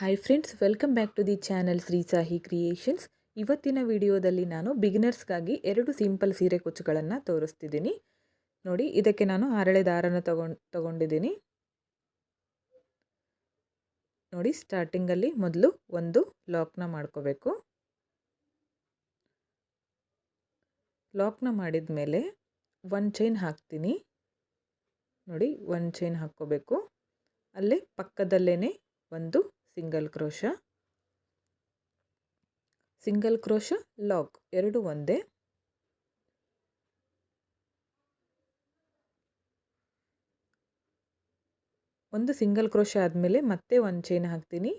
Hi friends welcome back to the channel Shri Sahi creations ಇವತ್ತಿನ ವಿಡಿಯೋದಲ್ಲಿ ನಾನು ಬಿಗಿನರ್ಸ್ಗಾಗಿ ಎರಡು ಸಿಂಪಲ್ ಸೀರೆ ಕುಚ್ಚುಗಳನ್ನು ತೋರಿಸ್ತಿದ್ದೀನಿ. ನೋಡಿ, ಇದಕ್ಕೆ ನಾನು ಹರಳೆ ದಾರನ ತಗೊಂಡು ತಗೊಂಡಿದ್ದೀನಿ. ನೋಡಿ ಸ್ಟಾರ್ಟಿಂಗಲ್ಲಿ ಮೊದಲು ಒಂದು ಲಾಕ್ನ ಮಾಡ್ಕೋಬೇಕು. ಲಾಕ್ನ ಮಾಡಿದ ಮೇಲೆ ಒನ್ ಚೈನ್ ಹಾಕ್ತೀನಿ. ನೋಡಿ ಒನ್ ಚೈನ್ ಹಾಕ್ಕೋಬೇಕು. ಅಲ್ಲೇ ಪಕ್ಕದಲ್ಲೇ ಒಂದು single crochet single crochet lock ಎರಡು ಒಂದೇ. ಒಂದು ಸಿಂಗಲ್ ಕ್ರೋಶ ಆದಮೇಲೆ ಮತ್ತೆ ಒಂದು ಚೈನ್ ಹಾಕ್ತೀನಿ.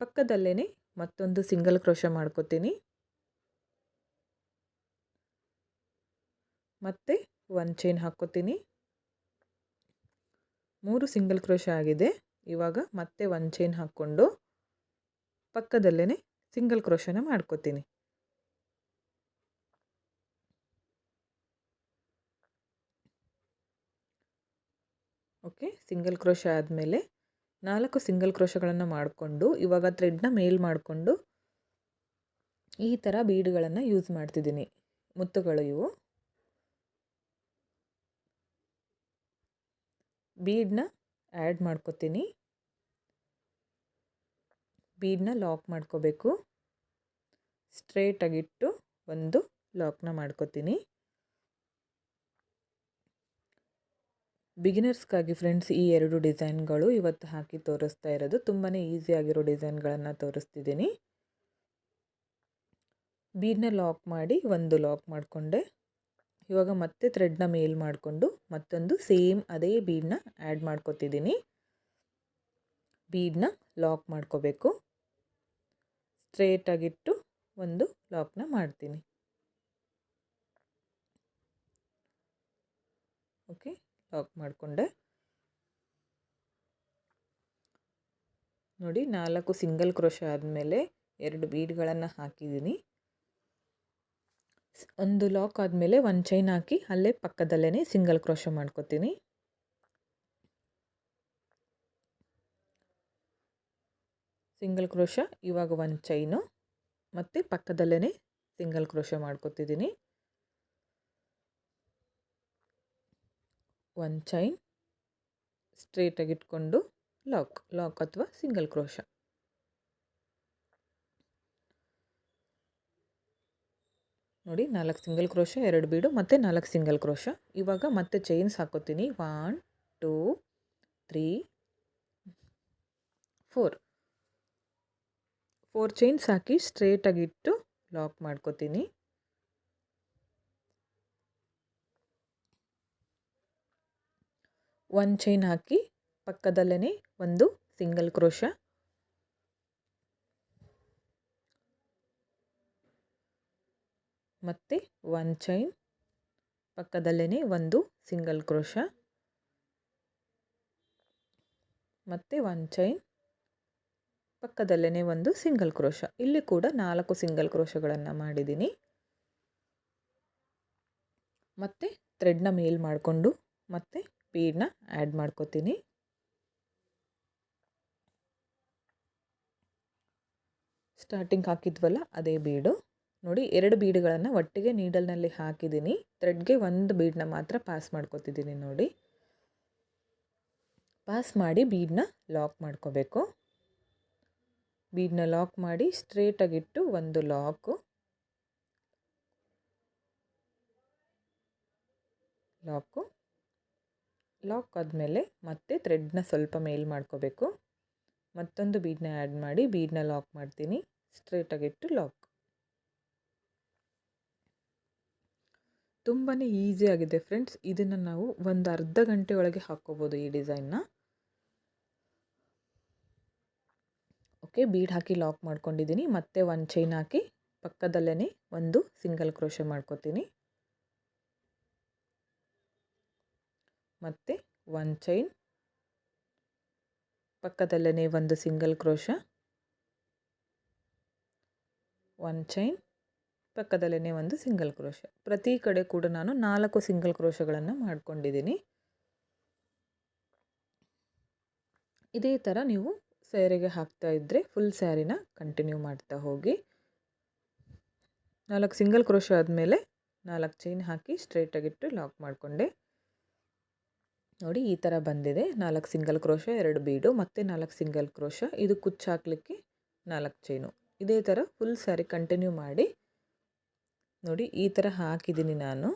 ಪಕ್ಕದಲ್ಲೇ ಮತ್ತೊಂದು ಸಿಂಗಲ್ ಕ್ರೋಶ ಮಾಡ್ಕೋತೀನಿ. ಮತ್ತೆ ಒಂದು ಚೈನ್ ಹಾಕ್ಕೋತೀನಿ. ಮೂರು ಸಿಂಗಲ್ ಕ್ರೋಶ ಆಗಿದೆ. ಇವಾಗ ಮತ್ತೆ ಒಂದು ಚೈನ್ ಹಾಕ್ಕೊಂಡು ಪಕ್ಕದಲ್ಲೇ ಸಿಂಗಲ್ ಕ್ರೋಶನ ಮಾಡ್ಕೋತೀನಿ. ಓಕೆ ಸಿಂಗಲ್ ಕ್ರೋಶ ಆದಮೇಲೆ ನಾಲ್ಕು ಸಿಂಗಲ್ ಕ್ರೋಶಗಳನ್ನು ಮಾಡಿಕೊಂಡು ಇವಾಗ ಥ್ರೆಡ್ನ ಮೇಲ್ ಮಾಡಿಕೊಂಡು ಈ ಥರ ಬೀಡ್ಗಳನ್ನು ಯೂಸ್ ಮಾಡ್ತಿದ್ದೀನಿ. ಮುತ್ತುಗಳು ಇವು. ಬೀಡನ್ನ ಆ್ಯಡ್ ಮಾಡ್ಕೋತೀನಿ. ಬೀಡನ್ನ ಲಾಕ್ ಮಾಡ್ಕೋಬೇಕು. ಸ್ಟ್ರೇಟಾಗಿಟ್ಟು ಒಂದು ಲಾಕ್ನ ಮಾಡ್ಕೋತೀನಿ. ಬಿಗಿನರ್ಸ್ಗಾಗಿ ಫ್ರೆಂಡ್ಸ್, ಈ ಎರಡು ಡಿಸೈನ್ಗಳು ಇವತ್ತು ಹಾಕಿ ತೋರಿಸ್ತಾ ಇರೋದು. ತುಂಬಾ ಈಸಿಯಾಗಿರೋ ಡಿಸೈನ್ಗಳನ್ನು ತೋರಿಸ್ತಿದ್ದೀನಿ. ಬೀಡನ್ನ ಲಾಕ್ ಮಾಡಿ ಒಂದು ಲಾಕ್ ಮಾಡಿಕೊಂಡೆ. ಇವಾಗ ಮತ್ತೆ ಥ್ರೆಡ್ನ ಮೇಲ್ ಮಾಡಿಕೊಂಡು ಮತ್ತೊಂದು ಸೇಮ್ ಅದೇ ಬೀಡನ್ನ ಆ್ಯಡ್ ಮಾಡ್ಕೋತಿದ್ದೀನಿ. ಬೀಡನ್ನ ಲಾಕ್ ಮಾಡ್ಕೋಬೇಕು. ಸ್ಟ್ರೇಟಾಗಿಟ್ಟು ಒಂದು ಲಾಕ್ನ ಮಾಡ್ತೀನಿ. ಓಕೆ, ಲಾಕ್ ಮಾಡಿಕೊಂಡೆ. ನೋಡಿ, ನಾಲ್ಕು ಸಿಂಗಲ್ ಕ್ರೋಶ ಆದಮೇಲೆ ಎರಡು ಬೀಡ್ಗಳನ್ನು ಹಾಕಿದ್ದೀನಿ. ಒಂದು ಲಾಕ್ ಆದಮೇಲೆ ಒಂದು ಚೈನ್ ಹಾಕಿ ಅಲ್ಲೇ ಪಕ್ಕದಲ್ಲೇ ಸಿಂಗಲ್ ಕ್ರೋಶ ಮಾಡ್ಕೋತೀನಿ. ಸಿಂಗಲ್ ಕ್ರೋಶ ಇವಾಗ ಒಂದು ಚೈನು ಮತ್ತು ಪಕ್ಕದಲ್ಲೇ ಸಿಂಗಲ್ ಕ್ರೋಶ ಮಾಡ್ಕೋತಿದ್ದೀನಿ ಒಂದು ಚೈನ್ ಸ್ಟ್ರೇಟಾಗಿ ಇಟ್ಕೊಂಡು ಲಾಕ್ ಲಾಕ್ ಅಥವಾ ಸಿಂಗಲ್ ಕ್ರೋಶ. ನೋಡಿ ನಾಲ್ಕು ಸಿಂಗಲ್ ಕ್ರೋಶ, ಎರಡು ಬೀಡು ಮತ್ತು ನಾಲ್ಕು ಸಿಂಗಲ್ ಕ್ರೋಶ. ಇವಾಗ ಮತ್ತೆ ಚೈನ್ಸ್ ಹಾಕೋತೀನಿ. One two three four four chains ಹಾಕಿ ಸ್ಟ್ರೇಟಾಗಿಟ್ಟು ಲಾಕ್ ಮಾಡ್ಕೋತೀನಿ. ಒಂದು ಚೈನ್ ಹಾಕಿ ಪಕ್ಕದಲ್ಲೇ ಒಂದು ಸಿಂಗಲ್ ಕ್ರೋಶ ಮತ್ತು ಒನ್ ಚೈನ್ ಪಕ್ಕದಲ್ಲೇ ಒಂದು ಸಿಂಗಲ್ ಕ್ರೋಶ ಮತ್ತು ಒಂದು ಚೈನ್ ಪಕ್ಕದಲ್ಲೇ ಒಂದು ಸಿಂಗಲ್ ಕ್ರೋಶ. ಇಲ್ಲಿ ಕೂಡ ನಾಲ್ಕು ಸಿಂಗಲ್ ಕ್ರೋಶಗಳನ್ನು ಮಾಡಿದ್ದೀನಿ ಮತ್ತು ಥ್ರೆಡ್ನ ಮೇಲ್ ಮಾಡಿಕೊಂಡು ಮತ್ತು ಬೀಡನ್ನ ಆ್ಯಡ್ ಮಾಡ್ಕೋತೀನಿ. ಸ್ಟಾರ್ಟಿಂಗ್ ಹಾಕಿದ್ವಲ್ಲ ಅದೇ ಬೀಡು. ನೋಡಿ, ಎರಡು ಬೀಡುಗಳನ್ನು ಒಟ್ಟಿಗೆ ನೀಡಲ್ನಲ್ಲಿ ಹಾಕಿದ್ದೀನಿ ಥ್ರೆಡ್ಗೆ ಒಂದು ಬೀಡನ್ನ ಮಾತ್ರ ಪಾಸ್ ಮಾಡ್ಕೋತಿದ್ದೀನಿ ನೋಡಿ. ಪಾಸ್ ಮಾಡಿ ಬೀಡನ್ನ ಲಾಕ್ ಮಾಡ್ಕೋಬೇಕು. ಬೀಡನ್ನ ಲಾಕ್ ಮಾಡಿ ಸ್ಟ್ರೇಟಾಗಿಟ್ಟು ಒಂದು ಲಾಕು. ಲಾಕು. ಲಾಕ್ ಆದಮೇಲೆ ಮತ್ತೆ ಥ್ರೆಡ್ನ ಸ್ವಲ್ಪ ಮೇಲ್ ಮಾಡ್ಕೋಬೇಕು. ಮತ್ತೊಂದು ಬೀಡ್ನ ಆ್ಯಡ್ ಮಾಡಿ ಬೀಡ್ನ ಲಾಕ್ ಮಾಡ್ತೀನಿ. ಸ್ಟ್ರೇಟಾಗಿಟ್ಟು ಲಾಕ್. ತುಂಬಾ ಆಗಿದೆ ಫ್ರೆಂಡ್ಸ್. ಇದನ್ನು ನಾವು ಒಂದು ಅರ್ಧ ಗಂಟೆ ಒಳಗೆ ಹಾಕ್ಕೋಬೋದು ಈ ಡಿಸೈನ್ನ. ಓಕೆ ಬೀಡ್ ಹಾಕಿ ಲಾಕ್ ಮಾಡ್ಕೊಂಡಿದ್ದೀನಿ ಮತ್ತೆ ಒಂದು ಚೈನ್ ಹಾಕಿ ಪಕ್ಕದಲ್ಲೇ ಒಂದು ಸಿಂಗಲ್ ಕ್ರೋಶೆ ಮಾಡ್ಕೋತೀನಿ. ಮತ್ತು ಒನ್ ಚೈನ್ ಪಕ್ಕದಲ್ಲೇ ಒಂದು ಸಿಂಗಲ್ ಕ್ರೋಶ ಒನ್ ಚೈನ್ ಪಕ್ಕದಲ್ಲೇ ಒಂದು ಸಿಂಗಲ್ ಕ್ರೋಶ ಪ್ರತಿ ಕಡೆ ಕೂಡ ನಾನು ನಾಲ್ಕು ಸಿಂಗಲ್ ಕ್ರೋಶಗಳನ್ನು ಮಾಡ್ಕೊಂಡಿದ್ದೀನಿ ಇದೇ ಥರ ನೀವು ಸ್ಯಾರಿಗೆ ಹಾಕ್ತಾ ಇದ್ದರೆ ಫುಲ್ ಸ್ಯಾರಿನ ಕಂಟಿನ್ಯೂ ಮಾಡ್ತಾ ಹೋಗಿ. ನಾಲ್ಕು ಸಿಂಗಲ್ ಕ್ರೋಶ ಆದಮೇಲೆ ನಾಲ್ಕು ಚೈನ್ ಹಾಕಿ ಸ್ಟ್ರೈಟಾಗಿಟ್ಟು ಲಾಕ್ ಮಾಡಿಕೊಂಡೆ. ನೋಡಿ ಈ ಥರ ಬಂದಿದೆ. ನಾಲ್ಕು ಸಿಂಗಲ್ ಕ್ರೋಶ ಎರಡು ಬೀಡು ಮತ್ತು ನಾಲ್ಕು ಸಿಂಗಲ್ ಕ್ರೋಶ ಇದು ಕುಚ್ಚು ಹಾಕಲಿಕ್ಕೆ ನಾಲ್ಕು ಚೈನು ಇದೇ ಥರ ಫುಲ್ ಸ್ಯಾರಿ ಕಂಟಿನ್ಯೂ ಮಾಡಿ ನೋಡಿ ಈ ಥರ ಹಾಕಿದ್ದೀನಿ ನಾನು.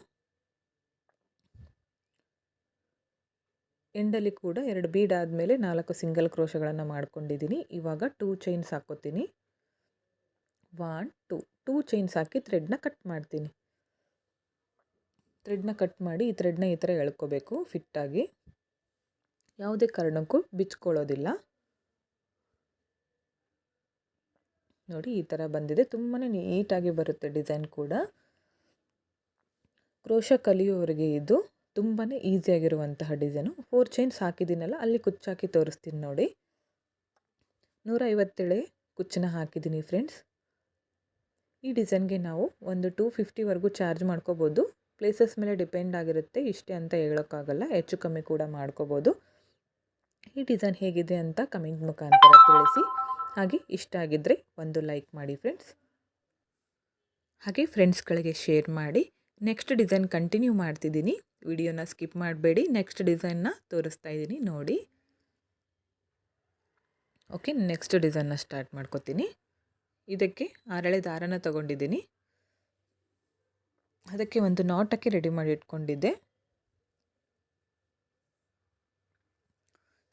ಎಂಡಲ್ಲಿ ಕೂಡ ಎರಡು ಬೀಡ್ ಆದಮೇಲೆ ನಾಲ್ಕು ಸಿಂಗಲ್ ಕ್ರೋಶಗಳನ್ನು ಮಾಡ್ಕೊಂಡಿದ್ದೀನಿ ಇವಾಗ ಟೂ ಚೈನ್ಸ್ ಹಾಕೋತೀನಿ. ಒನ್, ಟೂ ಟೂ ಚೈನ್ಸ್ ಹಾಕಿ ಥ್ರೆಡ್ನ ಕಟ್ ಮಾಡ್ತೀನಿ. ಥ್ರೆಡ್ನ ಕಟ್ ಮಾಡಿ ಈ ಥ್ರೆಡ್ನ ಈ ಥರ ಎಳ್ಕೋಬೇಕು ಫಿಟ್ಟಾಗಿ. ಯಾವುದೇ ಕಾರಣಕ್ಕೂ ಬಿಚ್ಕೊಳ್ಳೋದಿಲ್ಲ. ನೋಡಿ ಈ ಥರ ಬಂದಿದೆ. ತುಂಬಾ ನೀಟಾಗಿ ಬರುತ್ತೆ ಡಿಸೈನ್ ಕೂಡ. ಕ್ರೋಶ ಕಲಿಯೋರಿಗೆ ಇದು. ತುಂಬಾ ಈಸಿಯಾಗಿರುವಂತಹ ಡಿಸೈನು ಫೋರ್ ಚೈನ್ಸ್ ಹಾಕಿದ್ದೀನಲ್ಲ, ಅಲ್ಲಿ ಕುಚ್ಚಾಕಿ ತೋರಿಸ್ತೀನಿ ನೋಡಿ. ನೂರ ಐವತ್ತೇಳೆ ಕುಚ್ಚನ್ನ ಹಾಕಿದ್ದೀನಿ ಫ್ರೆಂಡ್ಸ್ ಈ ಡಿಸೈನ್ಗೆ ನಾವು ಒಂದು ಟೂ ಫಿಫ್ಟಿವರೆಗೂ ಚಾರ್ಜ್ ಮಾಡ್ಕೋಬೋದು. ಪ್ಲೇಸಸ್ ಮೇಲೆ ಡಿಪೆಂಡ್ ಆಗಿರುತ್ತೆ, ಇಷ್ಟೇ ಅಂತ ಹೇಳೋಕ್ಕಾಗಲ್ಲ, ಹೆಚ್ಚು ಕಮ್ಮಿ ಕೂಡ ಮಾಡ್ಕೋಬೋದು. ಈ ಡಿಸೈನ್ ಹೇಗಿದೆ ಅಂತ ಕಮೆಂಟ್ ಮುಖಾಂತರ ತಿಳಿಸಿ. ಹಾಗೆ ಇಷ್ಟ ಆಗಿದ್ದರೆ ಒಂದು ಲೈಕ್ ಮಾಡಿ ಫ್ರೆಂಡ್ಸ್ ಹಾಗೆ ಫ್ರೆಂಡ್ಸ್ಗಳಿಗೆ ಶೇರ್ ಮಾಡಿ. ನೆಕ್ಸ್ಟ್ ಡಿಸೈನ್ ಕಂಟಿನ್ಯೂ ಮಾಡ್ತಿದ್ದೀನಿ. ವಿಡಿಯೋನ ಸ್ಕಿಪ್ ಮಾಡಬೇಡಿ. ನೆಕ್ಸ್ಟ್ ಡಿಸೈನ್ನ ತೋರಿಸ್ತಾ ಇದ್ದೀನಿ ನೋಡಿ. ಓಕೆ ನೆಕ್ಸ್ಟ್ ಡಿಸೈನ್ನ ಸ್ಟಾರ್ಟ್ ಮಾಡ್ಕೋತೀನಿ. ಇದಕ್ಕೆ ಆರಳೆ ದಾರನ ತಗೊಂಡಿದ್ದೀನಿ. ಅದಕ್ಕೆ ಒಂದು ನಾಟಕ್ಕೆ ರೆಡಿ ಮಾಡಿ ಇಟ್ಕೊಂಡಿದ್ದೆ.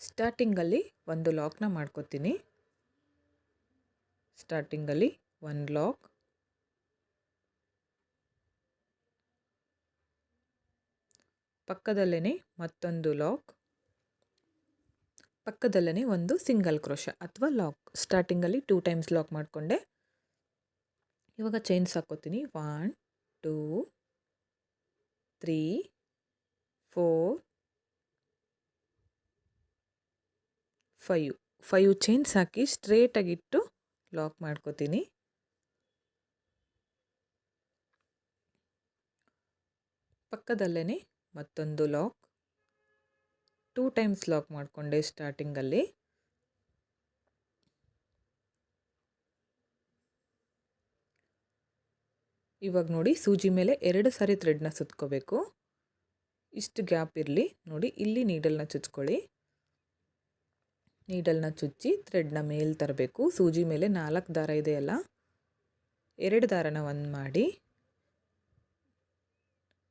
ಸ್ಟಾರ್ಟಿಂಗಲ್ಲಿ ಒಂದು ಲಾಕ್ನ ಮಾಡ್ಕೋತೀನಿ. ಸ್ಟಾರ್ಟಿಂಗಲ್ಲಿ ಒನ್ ಲಾಕ್ ಪಕ್ಕದಲ್ಲೇ ಮತ್ತೊಂದು ಲಾಕ್. ಪಕ್ಕದಲ್ಲೇ ಒಂದು ಸಿಂಗಲ್ ಕ್ರೋಶ ಅಥವಾ ಲಾಕ್. ಸ್ಟಾರ್ಟಿಂಗಲ್ಲಿ ಟೂ ಟೈಮ್ಸ್ ಲಾಕ್ ಮಾಡಿಕೊಂಡೆ. ಇವಾಗ ಚೈನ್ಸ್ ಹಾಕೋತೀನಿ. One two three four five five chains ಹಾಕಿ ಸ್ಟ್ರೇಟಾಗಿಟ್ಟು ಲಾಕ್ ಮಾಡ್ಕೋತೀನಿ. ಪಕ್ಕದಲ್ಲೇ ಮತ್ತೊಂದು ಲಾಕ್. ಟೂ ಟೈಮ್ಸ್ ಲಾಕ್ ಮಾಡಿಕೊಂಡೆ ಸ್ಟಾರ್ಟಿಂಗಲ್ಲಿ. ಇವಾಗ ನೋಡಿ ಸೂಜಿ ಮೇಲೆ ಎರಡು ಸಾರಿ ಥ್ರೆಡ್ನ ಸುತ್ಕೋಬೇಕು. ಇಷ್ಟು ಗ್ಯಾಪ್ ಇರಲಿ. ನೋಡಿ ಇಲ್ಲಿ ನೀಡಲ್ನ ಚುಚ್ಕೊಳ್ಳಿ. ನೀಡಲ್ನ ಚುಚ್ಚಿ ಥ್ರೆಡ್ನ ಮೇಲೆ ತರಬೇಕು. ಸೂಜಿ ಮೇಲೆ ನಾಲ್ಕು ದಾರ ಇದೆಯಲ್ಲ? ಎರಡು ದಾರನ ಒಂದು ಮಾಡಿ.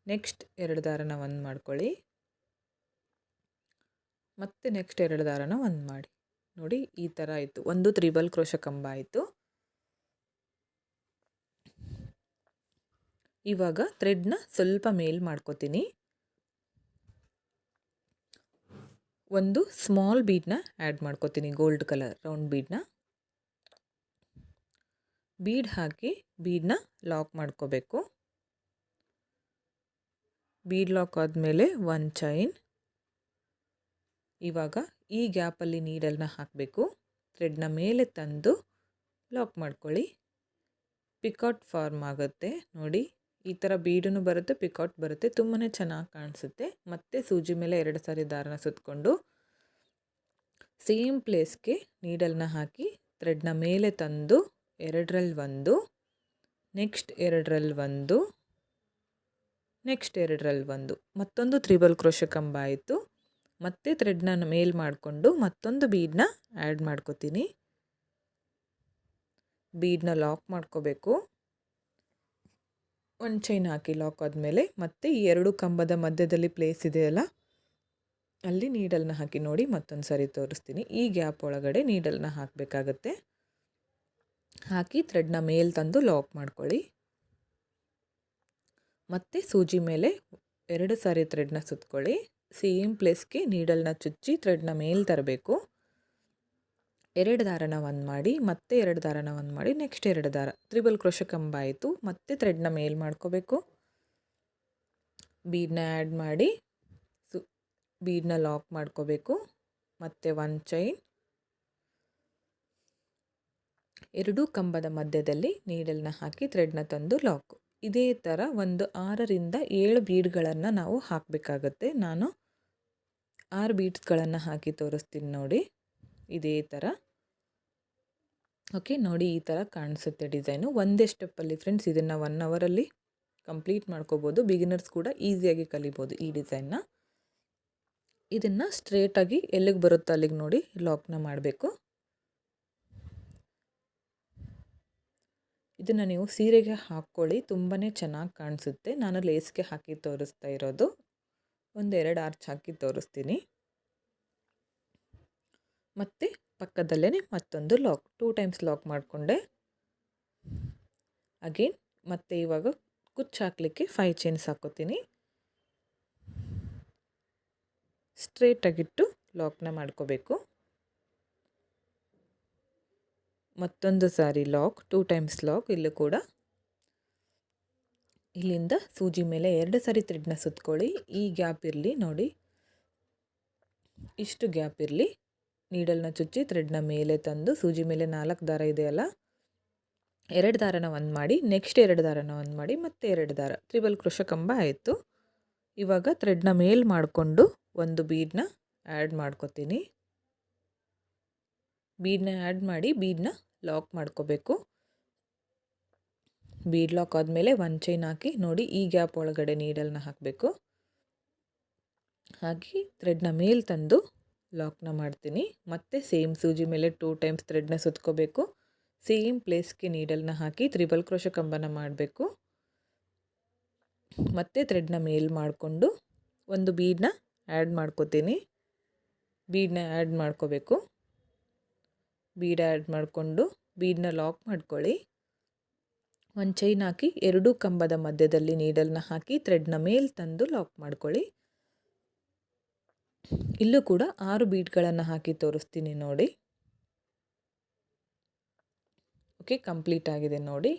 ನೆಕ್ಸ್ಟ್ ಎರಡು ದಾರನ ಒಂದು ಮಾಡ್ಕೊಳ್ಳಿ. ಮತ್ತು ನೆಕ್ಸ್ಟ್ ಎರಡು ದಾರನ ಒಂದು ಮಾಡಿ. ನೋಡಿ, ಈ ಥರ ಆಯಿತು. ಒಂದು ತ್ರಿಬಲ್ ಕ್ರೋಶ ಕಂಬ ಆಯಿತು. ಇವಾಗ ಥ್ರೆಡ್ನ ಸ್ವಲ್ಪ ಮೇಲ್ ಮಾಡ್ಕೋತೀನಿ. ಒಂದು ಸ್ಮಾಲ್ ಬೀಡನ್ನ ಆ್ಯಡ್ ಮಾಡ್ಕೋತೀನಿ ಗೋಲ್ಡ್ ಕಲರ್ ರೌಂಡ್ ಬೀಡನ್ನ ಬೀಡ್ ಹಾಕಿ ಬೀಡನ್ನ ಲಾಕ್ ಮಾಡ್ಕೋಬೇಕು. ಬೀಡ್ ಲಾಕ್ ಆದಮೇಲೆ ಒನ್ ಚೈನ್ ಇವಾಗ ಈ ಗ್ಯಾಪಲ್ಲಿ ನೀಡಲ್ನ ಹಾಕಬೇಕು. ಥ್ರೆಡ್ನ ಮೇಲೆ ತಂದು ಲಾಕ್ ಮಾಡ್ಕೊಳ್ಳಿ. ಪಿಕೌಟ್ ಫಾರ್ಮ್ ಆಗುತ್ತೆ. ನೋಡಿ, ಈ ಥರ ಬೀಡೂ ಬರುತ್ತೆ ಪಿಕೌಟ್ ಬರುತ್ತೆ. ತುಂಬಾ ಚೆನ್ನಾಗಿ ಕಾಣಿಸುತ್ತೆ. ಮತ್ತು ಸೂಜಿ ಮೇಲೆ ಎರಡು ಸಾರಿ ದಾರನ ಸುತ್ತಕೊಂಡು ಸೇಮ್ ಪ್ಲೇಸ್ಗೆ ನೀಡಲ್ನ ಹಾಕಿ ಥ್ರೆಡ್ನ ಮೇಲೆ ತಂದು ಎರಡರಲ್ಲಿ ಒಂದು ನೆಕ್ಸ್ಟ್ ಎರಡರಲ್ಲಿ ಒಂದು ನೆಕ್ಸ್ಟ್ ಎರಡರಲ್ಲಿ ಒಂದು. ಮತ್ತೊಂದು ತ್ರಿಬಲ್ ಕ್ರೋಶ ಕಂಬ ಆಯಿತು. ಮತ್ತೆ ಥ್ರೆಡ್ನ ಮೇಲ್ ಮಾಡಿಕೊಂಡು ಮತ್ತೊಂದು ಬೀಡನ್ನ ಆ್ಯಡ್ ಮಾಡ್ಕೋತೀನಿ. ಬೀಡನ್ನ ಲಾಕ್ ಮಾಡ್ಕೋಬೇಕು. ಒಂದು ಚೈನ್ ಹಾಕಿ ಲಾಕ್ ಆದಮೇಲೆ ಮತ್ತೆ ಈ ಎರಡು ಕಂಬದ ಮಧ್ಯದಲ್ಲಿ ಪ್ಲೇಸ್ ಇದೆಯಲ್ಲ ಅಲ್ಲಿ? ನೀಡಲ್ನ ಹಾಕಿ ನೋಡಿ ಮತ್ತೊಂದು ಸರಿ ತೋರಿಸ್ತೀನಿ. ಈ ಗ್ಯಾಪ್ ಒಳಗಡೆ ನೀಡಲ್ನ ಹಾಕಬೇಕಾಗತ್ತೆ. ಹಾಕಿ ಥ್ರೆಡ್ನ ಮೇಲ್ ತಂದು ಲಾಕ್ ಮಾಡ್ಕೊಳ್ಳಿ. ಮತ್ತು ಸೂಜಿ ಮೇಲೆ ಎರಡು ಸಾರಿ ಥ್ರೆಡ್ನ ಸುತ್ಕೊಳ್ಳಿ. ಸೇಮ್ ಪ್ಲೇಸ್ಗೆ ನೀಡಲ್ನ ಚುಚ್ಚಿ ಥ್ರೆಡ್ನ ಮೇಲೆ ತರಬೇಕು. ಎರಡು ದಾರನ ಒಂದು ಮಾಡಿ, ಮತ್ತೆ ಎರಡು ದಾರನ ಒಂದು ಮಾಡಿ ನೆಕ್ಸ್ಟ್ ಎರಡು ದಾರ. ತ್ರಿಬಲ್ ಕ್ರೋಶ ಕಂಬ ಆಯಿತು, ಮತ್ತೆ ಥ್ರೆಡ್ನ ಮೇಲ್ ಮಾಡ್ಕೋಬೇಕು. ಬೀಡನ್ನ ಆ್ಯಡ್ ಮಾಡಿ, ಸು ಬೀಡನ್ನ ಲಾಕ್ ಮಾಡ್ಕೋಬೇಕು. ಮತ್ತೆ ಒನ್ ಚೈನ್ ಎರಡೂ ಕಂಬದ ಮಧ್ಯದಲ್ಲಿ ನೀಡಲ್ನ ಹಾಕಿ ಥ್ರೆಡ್ನ ತಂದು ಲಾಕು ಇದೇ ಥರ ಒಂದು ಆರರಿಂದ ಏಳು ಬೀಡ್ಗಳನ್ನು ನಾವು ಹಾಕಬೇಕಾಗತ್ತೆ. ನಾನು ಆರು ಬೀಡ್ಸ್ಗಳನ್ನು ಹಾಕಿ ತೋರಿಸ್ತೀನಿ ನೋಡಿ. ಇದೇ ಥರ ಓಕೆ, ನೋಡಿ ಈ ಥರ ಕಾಣಿಸುತ್ತೆ ಡಿಸೈನು. ಒಂದೇ ಸ್ಟೆಪ್ಪಲ್ಲಿ ಫ್ರೆಂಡ್ಸ್ ಇದನ್ನು ಒನ್ ಅವರಲ್ಲಿ ಕಂಪ್ಲೀಟ್ ಮಾಡ್ಕೋಬೋದು. ಬಿಗಿನರ್ಸ್ ಕೂಡ ಈಸಿಯಾಗಿ ಕಲಿಬೋದು ಈ ಡಿಸೈನ್ನ ಇದನ್ನು ಸ್ಟ್ರೇಟಾಗಿ ಎಲ್ಲಿಗೆ ಬರುತ್ತೋ ಅಲ್ಲಿಗೆ ನೋಡಿ ಲಾಕ್ನ ಮಾಡಬೇಕು. ಇದನ್ನು ನೀವು ಸೀರೆಗೆ ಹಾಕ್ಕೊಳ್ಳಿ ತುಂಬಾ ಚೆನ್ನಾಗಿ ಕಾಣಿಸುತ್ತೆ. ನಾನು ಲೇಸ್ಗೆ ಹಾಕಿ ತೋರಿಸ್ತಾ ಇರೋದು. ಒಂದೆರಡು ಆರ್ಚ್ ಹಾಕಿ ತೋರಿಸ್ತೀನಿ. ಮತ್ತು ಪಕ್ಕದಲ್ಲೇ ಮತ್ತೊಂದು ಲಾಕ್, ಟೂ ಟೈಮ್ಸ್ ಲಾಕ್ ಮಾಡಿಕೊಂಡೆ. ಅಗೇನ್, ಮತ್ತೆ ಇವಾಗ ಕುಚ್ಚು ಹಾಕಲಿಕ್ಕೆ ಫೈವ್ ಚೈನ್ಸ್ ಹಾಕೋತೀನಿ. ಸ್ಟ್ರೇಟಾಗಿಟ್ಟು ಲಾಕ್ನ ಮಾಡ್ಕೋಬೇಕು. ಮತ್ತೊಂದು ಸಾರಿ ಲಾಕ್, ಟೂ ಟೈಮ್ಸ್ ಲಾಕ್ ಇಲ್ಲೂ ಕೂಡ. ಇಲ್ಲಿಂದ ಸೂಜಿ ಮೇಲೆ ಎರಡು ಸಾರಿ ಥ್ರೆಡ್ನ ಸುತ್ಕೊಳ್ಳಿ. ಈ ಗ್ಯಾಪ್ ಇರಲಿ ನೋಡಿ. ಇಷ್ಟು ಗ್ಯಾಪ್ ಇರಲಿ. ನೀಡಲ್ನ ಚುಚ್ಚಿ ಥ್ರೆಡ್ನ ಮೇಲೆ ತಂದು ಸೂಜಿ ಮೇಲೆ ನಾಲ್ಕು ದಾರ ಇದೆಯಲ್ಲ ಎರಡು ದಾರನ ಒಂದು ಮಾಡಿ, ನೆಕ್ಸ್ಟ್ ಎರಡು ದಾರನ ಒಂದು ಮಾಡಿ, ಮತ್ತೆ ಎರಡು ದಾರ. ತ್ರಿಬಲ್ ಕೃಷ ಕಂಬ ಆಯಿತು. ಇವಾಗ ಥ್ರೆಡ್ನ ಮೇಲ್ ಮಾಡಿಕೊಂಡು ಒಂದು ಬೀಡನ್ನ ಆ್ಯಡ್ ಮಾಡ್ಕೋತೀನಿ. ಬೀಡನ್ನ ಆ್ಯಡ್ ಮಾಡಿ ಬೀಡನ್ನ ಲಾಕ್ ಮಾಡ್ಕೋಬೇಕು. ಬೀಡ್ ಲಾಕ್ ಆದಮೇಲೆ ಒನ್ ಚೈನ್ ಹಾಕಿ ನೋಡಿ ಈ ಗ್ಯಾಪ್ ಒಳಗಡೆ ನೀಡಲ್ನ ಹಾಕಬೇಕು. ಹಾಕಿ ಥ್ರೆಡ್ನ ಮೇಲೆ ತಂದು ಲಾಕ್ನ ಮಾಡ್ತೀನಿ. ಮತ್ತೆ ಸೇಮ್ ಸೂಜಿ ಮೇಲೆ ಟೂ ಟೈಮ್ಸ್ ಥ್ರೆಡ್ನ ಸುತ್ಕೋಬೇಕು. ಸೇಮ್ ಪ್ಲೇಸ್ಗೆ ನೀಡಲ್ನ ಹಾಕಿ ತ್ರಿಬಲ್ ಕ್ರೋಶ ಕಂಬನ ಮಾಡಬೇಕು. ಮತ್ತೆ ಥ್ರೆಡ್ನ ಮೇಲ್ ಮಾಡಿಕೊಂಡು ಒಂದು ಬೀಡನ್ನ ಆ್ಯಡ್ ಮಾಡ್ಕೋತೀನಿ. ಬೀಡನ್ನ ಆ್ಯಡ್ ಮಾಡ್ಕೋಬೇಕು. ಬೀಡ್ ಆ್ಯಡ್ ಮಾಡಿಕೊಂಡು ಬೀಡನ್ನ ಲಾಕ್ ಮಾಡ್ಕೊಳ್ಳಿ. ಒಂದು ಚೈನ್ ಹಾಕಿ ಎರಡೂ ಕಂಬದ ಮಧ್ಯದಲ್ಲಿ ನೀಡಲ್ನ ಹಾಕಿ ಥ್ರೆಡ್ನ ಮೇಲೆ ತಂದು ಲಾಕ್ ಮಾಡ್ಕೊಳ್ಳಿ. ಇಲ್ಲೂ ಕೂಡ ಆರು ಬೀಡ್ಗಳನ್ನು ಹಾಕಿ ತೋರಿಸ್ತೀನಿ ನೋಡಿ. ಓಕೆ ಕಂಪ್ಲೀಟ್ ಆಗಿದೆ ನೋಡಿ.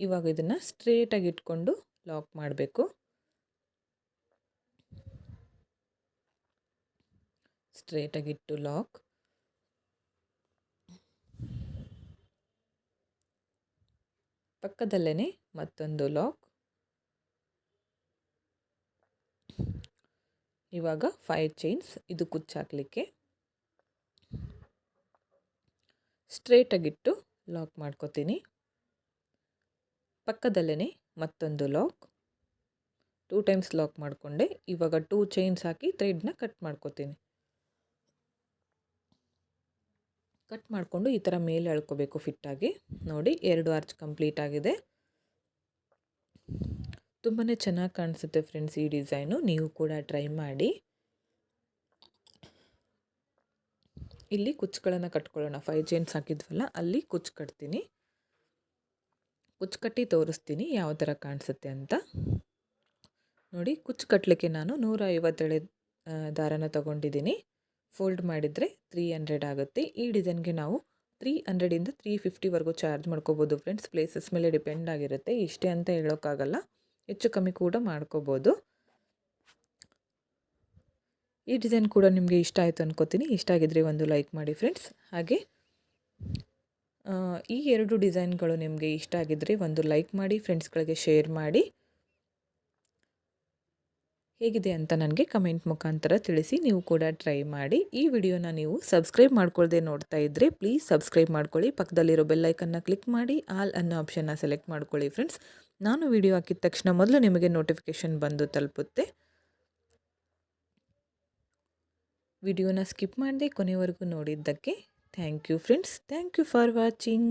ಇವಾಗ ಇದನ್ನು ಸ್ಟ್ರೇಟಾಗಿ ಇಟ್ಕೊಂಡು ಲಾಕ್ ಮಾಡಬೇಕು. ಸ್ಟ್ರೇಟಾಗಿಟ್ಟು ಲಾಕ್ ಪಕ್ಕದಲ್ಲೇ ಮತ್ತೊಂದು ಲಾಕ್. ಇವಾಗ ಫೈವ್ ಚೈನ್ಸ್ ಇದು ಕುಚ್ಚಾಕಲಿಕ್ಕೆ. ಸ್ಟ್ರೇಟಾಗಿಟ್ಟು ಲಾಕ್ ಮಾಡ್ಕೋತೀನಿ. ಪಕ್ಕದಲ್ಲೇ ಮತ್ತೊಂದು ಲಾಕ್. ಟೂ ಟೈಮ್ಸ್ ಲಾಕ್ ಮಾಡಿಕೊಂಡೆ. ಇವಾಗ ಟೂ ಚೈನ್ಸ್ ಹಾಕಿ ಥ್ರೆಡ್ನ ಕಟ್ ಮಾಡ್ಕೋತೀನಿ. ಕಟ್ ಮಾಡಿಕೊಂಡು ಈ ಥರ ಮೇಲೆ ಎಳ್ಕೋಬೇಕು ಫಿಟ್ಟಾಗಿ. ನೋಡಿ, ಎರಡು ಆರ್ಚ್ ಕಂಪ್ಲೀಟ್ ಆಗಿದೆ. ತುಂಬಾ ಚೆನ್ನಾಗಿ ಕಾಣಿಸುತ್ತೆ ಫ್ರೆಂಡ್ಸ್ ಈ ಡಿಸೈನು. ನೀವು ಕೂಡ ಟ್ರೈ ಮಾಡಿ. ಇಲ್ಲಿ ಕುಚ್ಚುಗಳನ್ನು ಕಟ್ಕೊಳ್ಳೋಣ. ಫೈವ್ ಚೈನ್ಸ್ ಹಾಕಿದ್ವಲ್ಲ, ಅಲ್ಲಿ ಕುಚ್ಚು ಕಟ್ತೀನಿ. ಕುಚ್ಚು ಕಟ್ಟಿ ತೋರಿಸ್ತೀನಿ ಯಾವ ಥರ ಕಾಣಿಸುತ್ತೆ ಅಂತ. ನೋಡಿ ಕುಚ್ಚು ಕಟ್ಟಲಿಕ್ಕೆ ನಾನು ನೂರ ಐವತ್ತೇಳೆ ದಾರನ ತೊಗೊಂಡಿದ್ದೀನಿ. ಫೋಲ್ಡ್ ಮಾಡಿದರೆ ತ್ರೀ ಹಂಡ್ರೆಡ್ ಆಗುತ್ತೆ. ಈ ಡಿಸೈನ್ಗೆ ನಾವು ತ್ರೀ ಹಂಡ್ರೆಡಿಂದ ತ್ರೀ ಫಿಫ್ಟಿವರೆಗೂ ಚಾರ್ಜ್ ಮಾಡ್ಕೋಬೋದು ಫ್ರೆಂಡ್ಸ್ ಪ್ಲೇಸಸ್ ಮೇಲೆ ಡಿಪೆಂಡ್ ಆಗಿರುತ್ತೆ. ಇಷ್ಟೇ ಅಂತ ಹೇಳೋಕ್ಕಾಗಲ್ಲ. ಹೆಚ್ಚು ಕಮ್ಮಿ ಕೂಡ ಮಾಡ್ಕೋಬೋದು. ಈ ಡಿಸೈನ್ ಕೂಡ ನಿಮಗೆ ಇಷ್ಟ ಆಯಿತು ಅನ್ಕೋತೀನಿ. ಇಷ್ಟ ಆಗಿದ್ರೆ ಒಂದು ಲೈಕ್ ಮಾಡಿ ಫ್ರೆಂಡ್ಸ್ ಹಾಗೆ ಈ ಎರಡು ಡಿಸೈನ್ಗಳು ನಿಮಗೆ ಇಷ್ಟ ಆಗಿದ್ದರೆ ಒಂದು ಲೈಕ್ ಮಾಡಿ ಫ್ರೆಂಡ್ಸ್ಗಳಿಗೆ ಶೇರ್ ಮಾಡಿ. ಹೇಗಿದೆ ಅಂತ ನನಗೆ ಕಮೆಂಟ್ ಮುಖಾಂತರ ತಿಳಿಸಿ. ನೀವು ಕೂಡ ಟ್ರೈ ಮಾಡಿ. ಈ ವಿಡಿಯೋನ ನೀವು ಸಬ್ಸ್ಕ್ರೈಬ್ ಮಾಡ್ಕೊಳ್ಳದೆ ನೋಡ್ತಾ ಇದ್ದರೆ ಪ್ಲೀಸ್ ಸಬ್ಸ್ಕ್ರೈಬ್ ಮಾಡ್ಕೊಳ್ಳಿ. ಪಕ್ಕದಲ್ಲಿರೋ ಬೆಲ್ಲೈಕನ್ನ ಕ್ಲಿಕ್ ಮಾಡಿ. ಆಲ್ ಅನ್ನೋ ಆಪ್ಷನ್ನ ಸೆಲೆಕ್ಟ್ ಮಾಡ್ಕೊಳ್ಳಿ ಫ್ರೆಂಡ್ಸ್ ನಾನು ವಿಡಿಯೋ ಹಾಕಿದ ತಕ್ಷಣ ಮೊದಲು ನಿಮಗೆ ನೋಟಿಫಿಕೇಷನ್ ಬಂದು ತಲುಪುತ್ತೆ. ವಿಡಿಯೋನ ಸ್ಕಿಪ್ ಮಾಡದೆ ಕೊನೆವರೆಗೂ ನೋಡಿದ್ದಕ್ಕೆ thank you friends thank you for watching